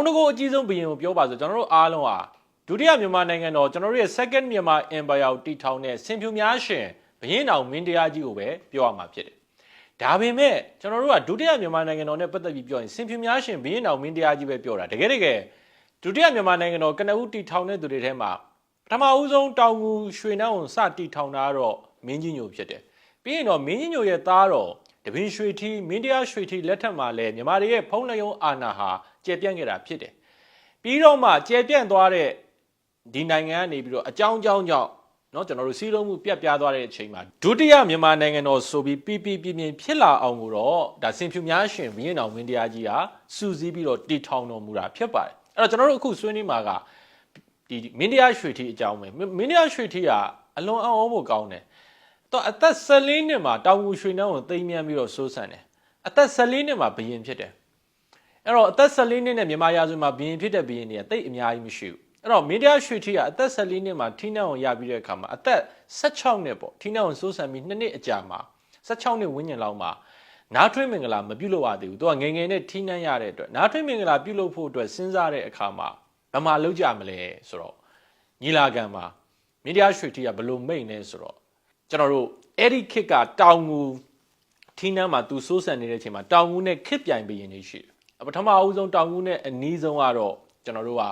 ုံတကိုအကြီးဆုံးဘုရင်ကိုပြောပါဆိုကျွန်တော်တို့အားလုံးဟာဒုတိယမြန်မာနိုင်ငံတော်ကျွန်တော်တို့ရဲ့ second မြန်မာ empire ကိုတည်ထောင်တဲ့ဆင်ဖြူများရှင်ဘုရင်တော်မင်းတရားကြီးကိုပဲပြောရမှာဖြစ်တယ်။ဒါပေမဲ့ကျွန်တော်တို့ကဒုတိယမြန်မာနိုင်ငံတော်နဲ့ပတ်သက်ပြီးပြောရင်ဆင်ဖြူများရှင်ဘုရင်တော်မင်းတရားကြီးပဲပြောတာတကယ်တကယ်ဒုတိယမြန်မာနိုင်ငံတော်ကနဦးတည်ထောင်တဲ့သူတွေထဲမှာပထမဦးဆုံးတောင်ငူရွှေနှောင်းကိုစတည်ထောင်တာကတော့မင်းကြီးညိုဖြစ်တယ်။ပြီးရင်တော့မင်းကြီးညိုရဲ့သားတော်တပင်ရွှေထီမင်းတရားရွှေထီလက်ထက်မှာလည်းမြန်မာတွေရဲ့ဖုံးလယုံအာဏာဟာ ကျေပြန့်ခဲ့တာဖြစ်တယ်။ပြီးတော့မှကျေပြန့်သွားတဲ့ဒီနိုင်ငံကနေပြီးတော့အကြောင်းအကြောင်းကြောင့်เนาะကျွန်တော်တို့စီးလုံးမှုပြတ်ပြားသွားတဲ့အချိန်မှာဒုတိယမြန်မာနိုင်ငံတော်ဆိုပြီးပြပြပြပြင်းဖြစ်လာအောင်ကိုတော့ဒါစင်ဖြူများရှင်ဘုရင်တော်မင်းတရားကြီးဟာစူးစီးပြီးတော့တည်ထောင်တော်မူတာဖြစ်ပါတယ်အဲ့တော့ကျွန်တော်တို့အခုဆွေးနွေးမှာကဒီမင်းတရားရွှေထီအကြောင်းပဲမင်းတရားရွှေထီကအလွန်အံ့ဩဖို့ကောင်းတယ်တော့အသက်14နှစ်မှာတောင်ငူရွှေနှောင်းကိုသိမ်းမြန်းပြီးတော့စိုးစံတယ်အသက်14နှစ်မှာဘုရင်ဖြစ်တယ် အဲ့တော့အသက်14နှစ်နဲ့မြန်မာရာဇဝင်မှာဘုရင်ဖြစ်တဲ့ဘုရင်တွေကတိတ်အများကြီးမရှိဘူးအဲ့တော့မင်းတရားရွှေထီကအသက်14နှစ်မှာထိနှောင်းကိုရပြီးတဲ့အခါမှာအသက်16နှစ်ပေါ့ထိနှောင်းကိုစိုးစံပြီး2နှစ်အကြာမှာ16နှစ်ဝန်းကျင်လောက်မှာနားထွေးမင်္ဂလာမပြုတ်လို့ရသေးဘူးသူကငယ်ငယ်နဲ့ထိနှမ်းရတဲ့အတွက်နားထွေးမင်္ဂလာပြုတ်လို့ဖို့အတွက်စဉ်းစားတဲ့အခါမှာဘယ်မှာလောက်ကြမလဲဆိုတော့ညီလာခံမှာမင်းတရားရွှေထီကဘယ်လိုမိတ်လဲဆိုတော့ကျွန်တော်တို့အဲ့ဒီခစ်ကတောင်ငူထီးနှမ်းမှာသူစိုးစံနေတဲ့အချိန်မှာတောင်ငူနဲ့ခစ်ပြိုင်ဘရင်နေရှိတယ် ပထမအဦးဆုံးတောင်ငူနဲ့အနီးဆုံးကတော့ကျွန်တော်တို့က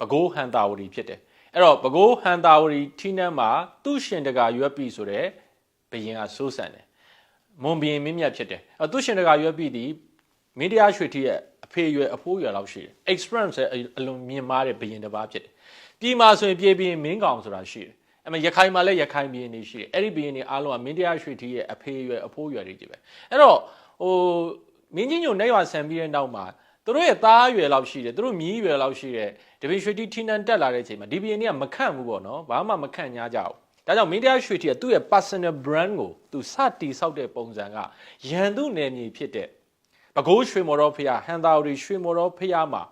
ဘကိုးဟန်တာဝတီဖြစ်တယ်အဲ့တော့ဘကိုးဟန်တာဝတီထီးနှမ်းမှာသူ့ရှင်တကာရွက်ပြီဆိုတဲ့ဘရင်ကစိုးစံတယ်မွန်ဘရင်မင်းမြတ်ဖြစ်တယ်အဲ့သူ့ရှင်တကာရွက်ပြီဒီမင်းတရားရွှေထီးရဲ့အဖေရွယ်အဖိုးရွယ်လောက်ရှိတယ် experience အလွန်မြင့်မားတဲ့ဘရင်တစ်ပါးဖြစ်တယ်ပြည်မှာဆိုရင်ပြည်ပြည်မင်းကောင်ဆိုတာရှိတယ်အဲ့မှာရခိုင်မှာလည်းရခိုင်ပြည်နေရှိတယ်အဲ့ဒီပြည်နေအားလုံးကမင်းတရားရွှေထီးရဲ့အဖေရွယ်အဖိုးရွယ်တွေကြီးပဲအဲ့တော့ဟို မင်းကြီးညိုနေရွာဆန်ပြီးတဲ့နောက်မှာသူတို့ရဲ့သားရွယ်လောက်ရှိတယ်သူတို့မြည်ရွယ်လောက်ရှိတယ်တပည့်ရွှေတီထီနန်တက်လာတဲ့အချိန်မှာဒီဘီအန်ကမခန့်ဘူးပေါ့နော်ဘာမှမခန့်냐ကြဘူးဒါကြောင့်မင်းတရားရွှေတီကသူ့ရဲ့ personal brand ကိုသူစတီဆောက်တဲ့ပုံစံကရန်သူနယ်မြေဖြစ်တဲ့ဘကိုးရွှေမော်တော်ဖျားဟန်တာရီရွှေမော်တော်ဖျားမှာ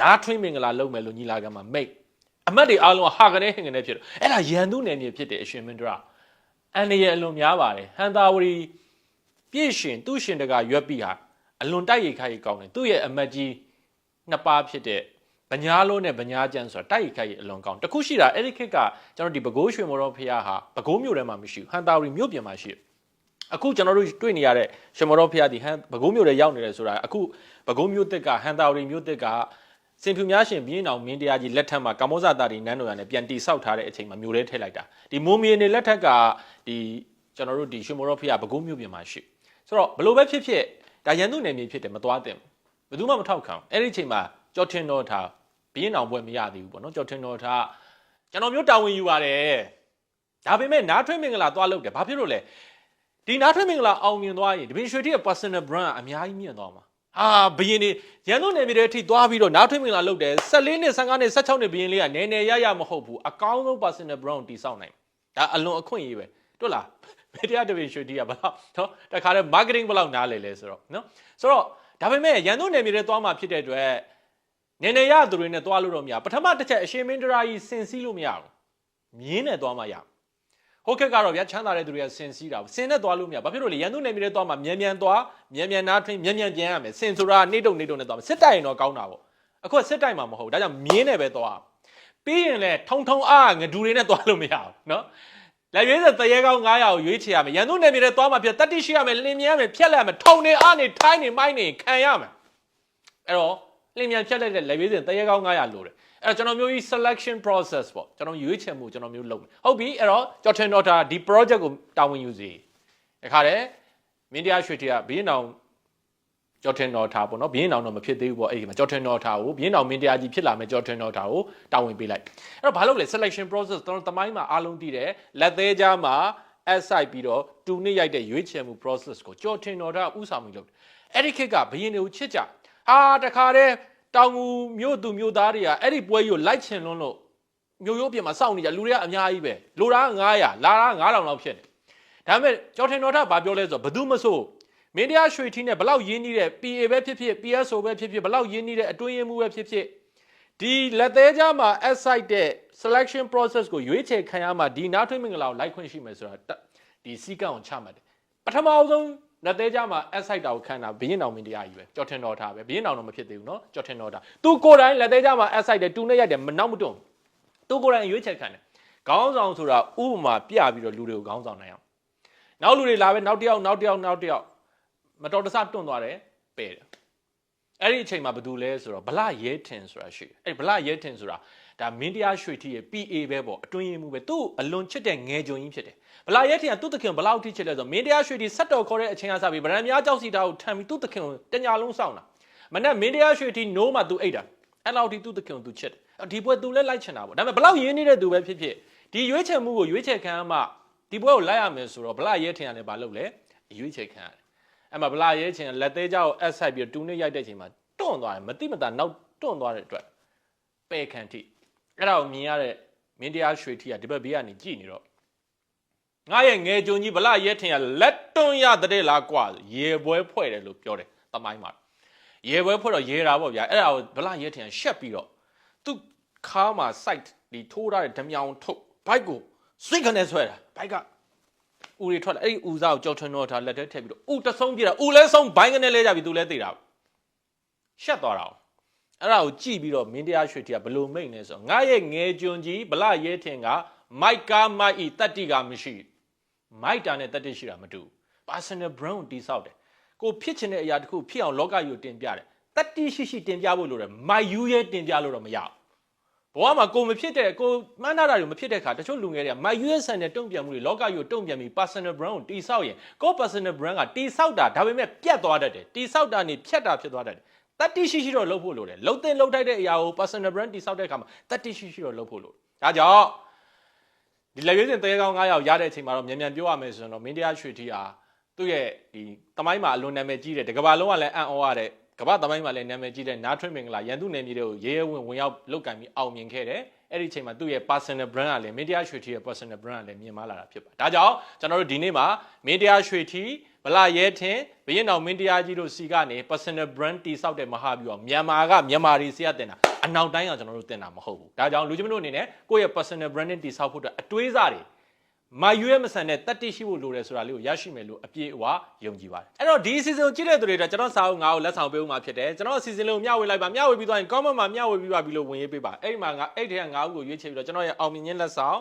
နားထွင်းမင်္ဂလာလုပ်မယ်လို့ညီလာခံမှာမိတ်အမတ်တွေအားလုံးဟာကနေဟင်ကနေဖြစ်တော့အဲ့ဒါရန်သူနယ်မြေဖြစ်တဲ့အရှင်မင်းဒရာအန်ရရဲ့အလွန်များပါတယ်ဟန်တာရီပြည့်ရှင်သူ့ရှင်တကရွက်ပြီဟာ အလွန်တိုက်ရိုက်ခိုက်ကောင်းတယ်သူ့ရဲ့အမတ်ကြီးနှစ်ပါးဖြစ်တဲ့ဗညာလုံးနဲ့ဗညာကျန်းဆိုတာတိုက်ရိုက်ခိုက်အလွန်ကောင်းတခုရှိတာအဲ့ဒီခေတ်ကကျွန်တော်ဒီဘကိုးရွှေမော်တော်ဖျားဟာဘကိုးမြို့ထဲမှာမရှိဘူးဟန်တာရီမြို့ပြင်မှာရှိတယ်အခုကျွန်တော်တို့တွေ့နေရတဲ့ရှမော်တော်ဖျားဒီဟန်ဘကိုးမြို့ထဲရောက်နေတယ်ဆိုတာအခုဘကိုးမြို့သစ်ကဟန်တာရီမြို့သစ်ကစင်ဖြူများရှင်ဘင်းအောင်မင်းတရားကြီးလက်ထက်မှာကမောဇတာတီနန်းတော်ရနဲ့ပြန်တိဆောက်ထားတဲ့အချိန်မှာမြို့ထဲထည့်လိုက်တာဒီမွန်မီနေလက်ထက်ကဒီကျွန်တော်တို့ဒီရှမော်တော်ဖျားဘကိုးမြို့ပြင်မှာရှိဆိုတော့ဘလို့ပဲဖြစ်ဖြစ် ဒါရန်သူနယ်မြေဖြစ်တယ်မသွားသင့်ဘူးဘယ်သူမှမထောက်ခံအဲ့ဒီအချိန်မှာကြော်ထင်တော်ထားဘင်းအောင်ပွဲမရသေးဘူးပေါ့နော်ကြော်ထင်တော်ထားကျွန်တော်မျိုးတာဝန်ယူပါတယ်ဒါပေမဲ့နားထွေးမင်္ဂလာသွားလုပ်တယ်ဘာဖြစ်လို့လဲဒီနားထွေးမင်္ဂလာအောင်မြင်သွားရင်ဒီဘင်ရွှေတိရဲ့ personal brand အများကြီးမြင့်သွားမှာဟာဘယင်နေရန်ကုန်နယ်မြေတွေအထိသွားပြီးတော့နားထွေးမင်္ဂလာလုပ်တယ်14နှစ်15နှစ်16နှစ်ဘယင်လေးကနယ်နယ်ရရမဟုတ်ဘူးအကောင်းဆုံး personal brand တိစောက်နိုင်ဒါအလွန်အခွင့်အရေးပဲတွေ့လား မီဒီယာတပင်ရွှေတိကဘယ်လောက်နော်တခါတည်း marketing ဘယ်လောက်နားလဲလဲဆိုတော့နော်ဆိုတော့ဒါပေမဲ့ရန်ကုန်နယ်မြေတွေသွားမှာဖြစ်တဲ့အတွက်နေနေရသူတွေနဲ့သွားလို့တော့မရပထမတစ်ချက်အရှင်မင်းဒရာကြီးစင်စည်းလို့မရဘူးမြင်းနဲ့သွားမှရဟုတ်ကဲ့ကတော့ဗျာချမ်းသာတဲ့သူတွေကစင်စည်းတာစင်နဲ့သွားလို့မရဘာဖြစ်လို့လဲရန်သူနယ်မြေတွေသွားမှမြန်မြန်သွားမြန်မြန်နားထွင်းမြန်မြန်ပြန်ရမယ်စင်ဆိုတာနေတုံနေတုံနဲ့သွားမယ်စစ်တိုက်ရင်တော့ကောင်းတာပေါ့အခုစစ်တိုက်မှာမဟုတ်ဒါကြောင့်မြင်းနဲ့ပဲသွားပြီးရင်လဲထုံထုံအားငဒူတွေနဲ့သွားလို့မရဘူးနော် လက်ရွေးစတရေကောင်း900ကိုရွေးချယ်ရမယ်ရန်သူနယ်မြေတွေသွားမှဖြစ်တတိရှိရမယ်လင်းမြရမယ်ဖြက်လက်ရမယ်ထုံနေအားနေထိုင်းနေမိုင်းနေခံရမယ်အဲ့တော့လင်းမြန်ဖြတ်လိုက်တဲ့ level စဉ်တရေကောင်း900လို့တယ်အဲ့တော့ကျွန်တော်မျိုးကြီး selection process ပေါ့ကျွန်တော်ရွေးချယ်မှုကျွန်တော်မျိုးလုပ်မယ်ဟုတ်ပြီအဲ့တော့ကျော်ထင်တော်တာဒီ project ကိုတာဝန်ယူစီတခါတည်းမင်းတရားရွှေတီကဘင်းအောင် ကျော်ထင်တော်တာပေါ့နော်ဘင်းအောင်တော့မဖြစ်သေးဘူးပေါ့အဲ့ဒီမှာကျော်ထင်တော်တာကိုဘင်းအောင်မင်းတရားကြီးဖြစ်လာမယ်ကျော်ထင်တော်တာကိုတာဝန်ပေးလိုက်အဲ့တော့ဘာလုပ်လဲ selection process ကျွန်တော်တမိုင်းမှာအားလုံးသိတယ်လက်သေးကြားမှာ aside ပြီးတော့တူနှစ်ရိုက်တဲ့ရွေးချယ်မှု process ကိုကျော်ထင်တော်တာဥဆောင်ပြီးလုပ်တယ်အဲ့ဒီခေတ်ကဘရင်တွေကိုချစ်ကြဟာတခါတည်းတောင်ငူမြို့သူမြို့သားတွေကအဲ့ဒီပွဲကြီးကိုလိုက်ချင်လွန်းလို့မြို့ရိုးပြင်မှာစောင့်နေကြလူတွေကအများကြီးပဲလိုတာ900လာတာ9000လောက်ဖြစ်တယ်ဒါပေမဲ့ကျော်ထင်တော်ထဘာပြောလဲဆိုတော့ဘသူမဆို မင်းတရားရွှေထီးနဲ့ဘလောက်ရင်းနှီးတဲ့ PA ပဲဖြစ်ဖြစ် PSO ပဲဖြစ်ဖြစ်ဘလောက်ရင်းနှီးတဲ့အတွင်းရင်မှုပဲဖြစ်ဖြစ်ဒီလက်သေးကြားမှာ aside တဲ့ selection process ကိုရွေးချယ်ခံရမှာဒီနားထွေးမင်္ဂလာကိုလိုက်ခွင့်ရှိမယ်ဆိုတာဒီစီကံကိုချမှတ်တယ်ပထမအဆုံး လက်သေးကြမှာအက်ဆိုင်တာကိုခန့်တာဘရင်တော်မင်းတရားကြီးပဲကြော်ထင်တော်ထားပဲဘရင်တော်တော့မဖြစ်သေးဘူးเนาะကြော်ထင်တော်ထားသူကိုယ်တိုင်လက်သေးကြမှာအက်ဆိုင်တယ်တူနဲ့ရိုက်တယ်မနောက်မတွန့်သူကိုယ်တိုင်ရွေးချယ်ခံတယ်ခေါင်းဆောင်ဆိုတာဥပမာပြပြီးတော့လူတွေကိုခေါင်းဆောင်နိုင်အောင်နောက်လူတွေလာပဲနောက်တစ်ယောက်နောက်တစ်ယောက်နောက်တစ်ယောက် မတော်တဆတွန့်သွားတယ်ပယ်တယ်အဲ့ဒီအချိန်မှာဘာတူလဲဆိုတော့ဗလရဲထင်ဆိုတာရှိတယ်အဲ့ဒီဗလရဲထင်ဆိုတာဒါမင်းတရားရွှေထီရဲ့ PA ပဲပေါ့အတွင်းရင်မှုပဲသူ့အလွန်ချစ်တဲ့ငယ်ကြုံကြီးဖြစ်တယ်ဗလာရဲထင်ကသူ့သခင်ဘလောက်ထိချစ်လဲဆိုတော့မင်းတရားရွှေထီဆက်တော်ခေါ်တဲ့အချိန်ကစပြီးဗရန်များကြောက်စီတာကိုထမ်းပြီးသူ့သခင်ကိုတညာလုံးစောင့်တာမနဲ့မင်းတရားရွှေထီနိုးမှသူအိတ်တာအဲ့လောက်ထိသူ့သခင်ကိုသူချစ်တယ်ဒီပွဲသူလည်းလိုက်ချင်တာပေါ့ဒါပေမဲ့ဘလောက်ရင်းနေတဲ့သူပဲဖြစ်ဖြစ်ဒီရွေးချယ်မှုကိုရွေးချယ်ခံမှဒီပွဲကိုလိုက်ရမယ်ဆိုတော့ဗလာရဲထင်ကလည်းဘာလုပ်လဲရွေးချယ်ခံရတယ် အဲ့မှာဗလာရဲချင်းလက်သေးကြောက်အက်ဆိုက်ပြီးတူးနစ်ရိုက်တဲ့ချိန်မှာတွန့်သွားတယ်မတိမတာနောက်တွန့်သွားတဲ့အတွက်ပယ်ခံထိအဲ့ဒါကိုမြင်ရတဲ့မင်းတရားရွှေထီကဒီဘက်ဘေးကနေကြည်နေတော့ငါရဲ့ငယ်ကြုံကြီးဗလာရဲထင်ကလက်တွန့်ရတဲ့လားကွာရေပွဲဖွဲ့တယ်လို့ပြောတယ်တမိုင်းမှာရေပွဲဖွဲ့တော့ရေတာပေါ့ဗျာအဲ့ဒါကိုဗလာရဲထင်ကရှက်ပြီးတော့သူ့ခါမှာ site ဒီထိုးထားတဲ့ဓမြောင်ထုတ်ဘိုက်ကိုစွန့်ခနဲ့ဆွဲတာဘိုက်က ဦးတွေထွက်လာအဲ့ဒီဦးစားကိုကြောက်ထွန်းတော့ထားလက်ထဲထည့်ပြီးတော့ဦးတဆုံးပြတာဦးလဲဆုံးဘိုင်းကနေလဲကြပြီသူလဲသိတာရှက်သွားတာအဲ့ဒါကိုကြည့်ပြီးတော့မင်းတရားရွှေတီကဘလို့မိတ်နေဆိုငါရဲ့ငယ်ကြွန်ကြီးဗလာရဲထင်ကမိုက်ကာမိုက်ဤတတ္တိကမရှိမိုက်တာနဲ့တတ္တိရှိတာမတူ personal brand တိဆောက်တယ်ကိုဖြစ်ချင်တဲ့အရာတစ်ခုဖြစ်အောင်လောကကြီးကိုတင်ပြတယ်တတ္တိရှိရှိတင်ပြဖို့လိုတယ်မိုက်ယူရဲ့တင်ပြလို့တော့မရဘူး ဘဝမှာကိုမဖြစ်တဲ့ကိုမှန်းထားတာတွေမဖြစ်တဲ့ခါတချို့လူငယ်တွေက my US နဲ့တုံ့ပြန်မှုတွေလောကကြီးကိုတုံ့ပြန်ပြီး personal brand ကိုတိဆောက်ရင်ကို personal brand ကတိဆောက်တာဒါပေမဲ့ပြတ်သွားတတ်တယ်တိဆောက်တာနေဖြတ်တာဖြစ်သွားတတ်တယ်တတိရှိရှိတော့လုပ်ဖို့လိုတယ်လှုပ်တင်လှုပ်ထိုက်တဲ့အရာကို personal brand တိဆောက်တဲ့အခါမှာတတိရှိရှိတော့လုပ်ဖို့လိုတယ်ဒါကြောင့်ဒီလက်ရွေးစင်တဲကောင်း9ယောက်ရတဲ့အချိန်မှာတော့မြန်မြန်ပြောရမယ်ဆိုရင်တော့မင်းတရားရွှေထီဟာသူ့ရဲ့ဒီတမိုင်းမှာအလွန်နာမည်ကြီးတယ်တကဘာလုံးကလည်းအံ့ဩရတဲ့ ကမ္ဘာတမိုင်းမှာလည်းနာမည်ကြီးတဲ့နားထွင်းမင်္ဂလာရန်သူနယ်မြေတွေကိုရဲရဲဝင်ဝင်ရောက်လုတ်ကန်ပြီးအောင်မြင်ခဲ့တယ်အဲ့ဒီအချိန်မှာသူ့ရဲ့ personal brand ကလည်းမင်းတရားရွှေထီရဲ့ personal brand ကလည်းမြင်မာလာတာဖြစ်ပါတယ်ဒါကြောင့်ကျွန်တော်တို့ဒီနေ့မှာမင်းတရားရွှေထီဗလာရဲထင်ဘရင်တော်မင်းတရားကြီးတို့စီကနေ personal brand တိဆောက်တဲ့မဟာဗျူဟာမြန်မာကမြန်မာတွေစီကတင်တာအနောက်တိုင်းကကျွန်တော်တို့တင်တာမဟုတ်ဘူးဒါကြောင့်လူချင်းမတို့အနေနဲ့ကိုယ့်ရဲ့ personal branding တိဆောက်ဖို့အတွက်အတွေးစားတွေ မာယူရဲ့မဆန်တဲ့တတ်တိရှိဖို့လိုတယ်ဆိုတာလေးကိုရရှိမယ်လို့အပြည့်အဝယုံကြည်ပါတယ်အဲ့တော့ဒီ season ကိုကြည့်တဲ့သူတွေတော့ကျွန်တော်စာအုပ်ငါ့ကိုလက်ဆောင်ပေးဦးမှာဖြစ်တယ်ကျွန်တော် season လေးကိုမျှဝေလိုက်ပါမျှဝေပြီးသွားရင် comment မှာမျှဝေပြီးပါပြီလို့ဝင်ရေးပေးပါအဲ့ဒီမှာငါအဲ့ဒီကငါ့ကိုရွေးချယ်ပြီးတော့ကျွန်တော်ရဲ့အောင်မြင်ခြင်းလက်ဆောင်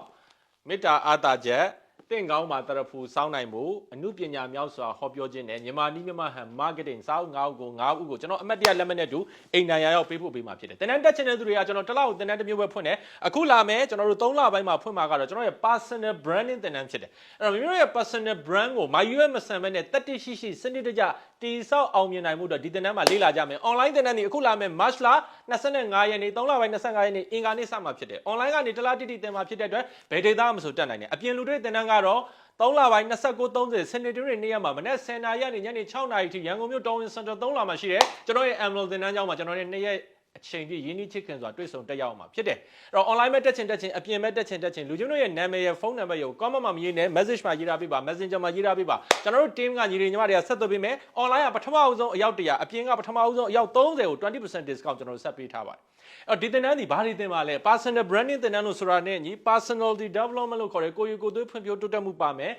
မေတ္တာအာတာချက် တင့်ကောင်းမှာတရဖူစောင်းနိုင်မှုအမှုပညာမြောက်စွာဟောပြောခြင်းနဲ့မြန်မာနီးမြန်မာဟန် marketing စာအုပ်ငါးအုပ်ကိုငါးအုပ်ကိုကျွန်တော်အမတ်တရလက်မှတ်နဲ့တူအိမ်နိုင်ရရောက်ပေးဖို့ပေးမှာဖြစ်တယ်။တနန်းတက်ချင်တဲ့သူတွေကကျွန်တော်တစ်လောက်တနန်းတစ်မျိုးပဲဖွင့်တယ်။အခုလာမယ်ကျွန်တော်တို့၃လပိုင်းမှာဖွင့်မှာကတော့ကျွန်တော်ရဲ့ personal branding တနန်းဖြစ်တယ်။အဲ့တော့မိမိတို့ရဲ့ personal brand ကို my US မဆန်ဘဲနဲ့တက်တိရှိရှိစနစ်တကျ တိဆောက်အောင်မြင်နိုင်မှုတော့ဒီတနန်းမှာလေ့လာကြမယ်။ online တနန်းဒီအခုလာမယ် March လ25ရက်နေ့3လပိုင်း25ရက်နေ့အင်္ဂါနေ့စမှာဖြစ်တယ်။ online ကနေတစ်လတိတိတင်မှာဖြစ်တဲ့အတွက်ဘယ်ဒေတာမှမဆိုတက်နိုင်တယ်။အပြင်လူတွေတနန်းကတော့3လပိုင်း29 30စနေတူးနေ့ရက်မှာမနက်10:00နာရီကနေညနေ6:00နာရီထိရန်ကုန်မြို့တောင်းဝင်စင်တာ3လမှာရှိတယ်ကျွန်တော်ရဲ့ Emerald သင်တန်းကျောင်းမှာကျွန်တော်ရဲ့နေ့ရက် အချိန်ပြည့်ရင်းနှီးချစ်ခင်စွာတွေ့ဆုံတက်ရောက်အောင်မှာဖြစ်တယ်အဲ့တော့ online မဲ့တက်ချင်တက်ချင်အပြင်မဲ့တက်ချင်တက်ချင်လူချင်းတို့ရဲ့နာမည်ရဲ့ဖုန်းနံပါတ်ရဲ့ comment မှာမရေးနဲ့ message မှာရေးထားပေးပါ messenger မှာရေးထားပေးပါကျွန်တော်တို့ team ကညီတွေညီမတွေကဆက်သွယ်ပေးမယ် online ကပထမအဆုံးအယောက်100အပြင်ကပထမအဆုံးအယောက်30ကို20% discount ကျွန်တော်တို့ဆက်ပေးထားပါတယ်အဲ့တော့ဒီသင်တန်းဒီဘာတွေသင်ပါလဲ personal branding သင်တန်းလို့ဆိုတာနဲ့ညီ personality development လို့ခေါ်တဲ့ကိုယ်ယူကိုယ်သွေးဖွံ့ဖြိုးတိုးတက်မှုပါမယ်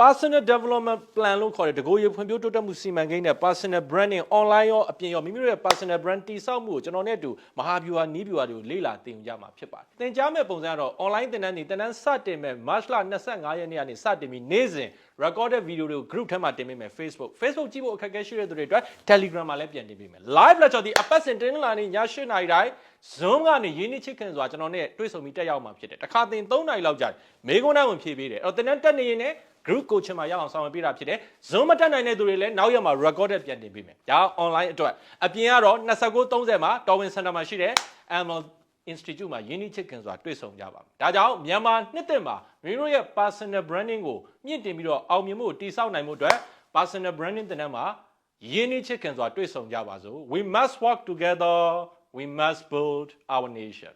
personal development plan လို့ခေါ်တဲ့တကိုယ်ရဖွံ့ဖြိုးတိုးတက်မှုစီမံကိန်းနဲ့ personal branding online ရောအပြင်ရောမိမိတို့ရဲ့ personal brand တည်ဆောက်မှုကိုကျွန်တော်နဲ့အတူမဟာဗျူဟာနီးဗျူဟာတွေကိုလေ့လာသင်ယူကြမှာဖြစ်ပါတယ်။သင်ကြားမဲ့ပုံစံကတော့ online သင်တန်းတွေသင်တန်းစတင်မဲ့ March လ25ရက်နေ့ကနေစတင်ပြီးနေ့စဉ် recorded video တွေကို group ထဲမှာတင်ပေးမယ် Facebook Facebook ကြည့်ဖို့အခက်အခဲရှိတဲ့သူတွေအတွက် Telegram မှာလည်းပြန်တင်ပေးမယ် live lecture ဒီအပတ်စဉ်တင်လာနေည8:00နာရီတိုင်း Zoom ကနေရင်းနှီးချစ်ခင်စွာကျွန်တော်နဲ့တွေ့ဆုံပြီးတက်ရောက်မှာဖြစ်တယ်။တစ်ခါသင်3နာရီလောက်ကြာတယ်။မေကွန်းတိုင်းဝင်ဖြည့်ပေးတယ်။အဲ့တော့သင်တန်းတက်နေရင်လည်း group coaching မှာရအောင်ဆောင်ရွက်ပေးတာဖြစ်တယ်။ Zoom မတက်နိုင်တဲ့သူတွေလည်းနောက်ရက်မှာ recorded ပြန်တင်ပေးမယ်။ဒါ online အတွက်အပြင်ကတော့29 30မှာတော်ဝင် center မှာရှိတယ်။ ML Institute မှာယင်းနှိချစ်ခင်စွာတွေ့ဆုံကြပါမယ်။ဒါကြောင့်မြန်မာနှစ်သက်မှာမိမိတို့ရဲ့ personal branding ကိုမြင့်တင်ပြီးတော့အောင်မြင်မှုကိုတည်ဆောက်နိုင်မှုအတွက် personal branding တင်တဲ့မှာယင်းနှိချစ်ခင်စွာတွေ့ဆုံကြပါစို့။ We must work together. We must build our nation.